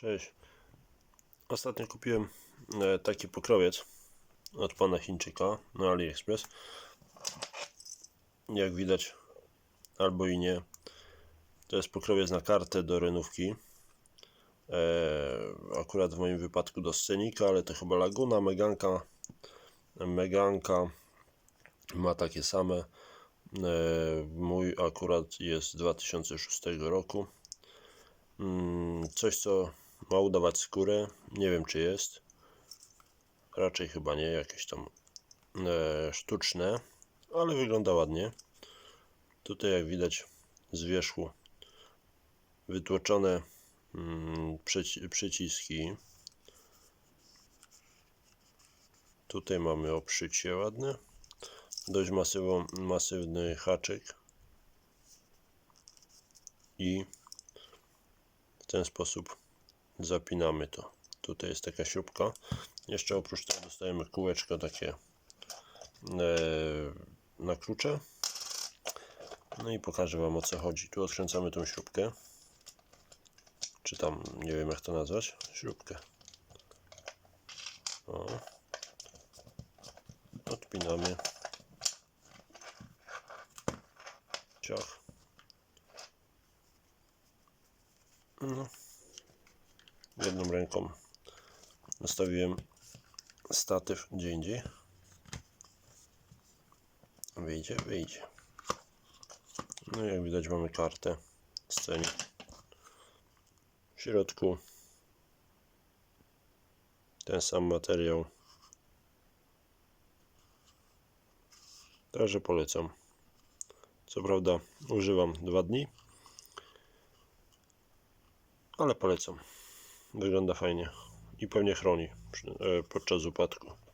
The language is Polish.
Cześć. Ostatnio kupiłem e, taki pokrowiec od pana Chińczyka na AliExpress. Jak widać, albo i nie, to jest pokrowiec na kartę do renówki. E, akurat w moim wypadku do scenika, ale to chyba Laguna, Meganka. Meganka ma takie same. E, mój akurat jest z 2006 roku. Mm, Coś, co ma udawać skórę. Nie wiem, czy jest. Raczej chyba nie, jakieś tam e, sztuczne, ale wygląda ładnie. Tutaj, jak widać, z wierzchu wytłoczone mm, przyci- przyciski. Tutaj mamy obszycie ładne. Dość masywą, masywny haczyk. I w ten sposób zapinamy to. Tutaj jest taka śrubka. Jeszcze oprócz tego dostajemy kółeczko takie e, na klucze. No i pokażę Wam o co chodzi. Tu odkręcamy tą śrubkę. Czy tam, nie wiem jak to nazwać, śrubkę. O. Odpinamy. Ciach. No. Jedną ręką nastawiłem statyw gdzie indziej. Wyjdzie, wyjdzie. No jak widać mamy kartę scenie. W środku ten sam materiał. Także polecam. Co prawda używam dwa dni, ale polecam. Wygląda fajnie i pewnie chroni e, podczas upadku.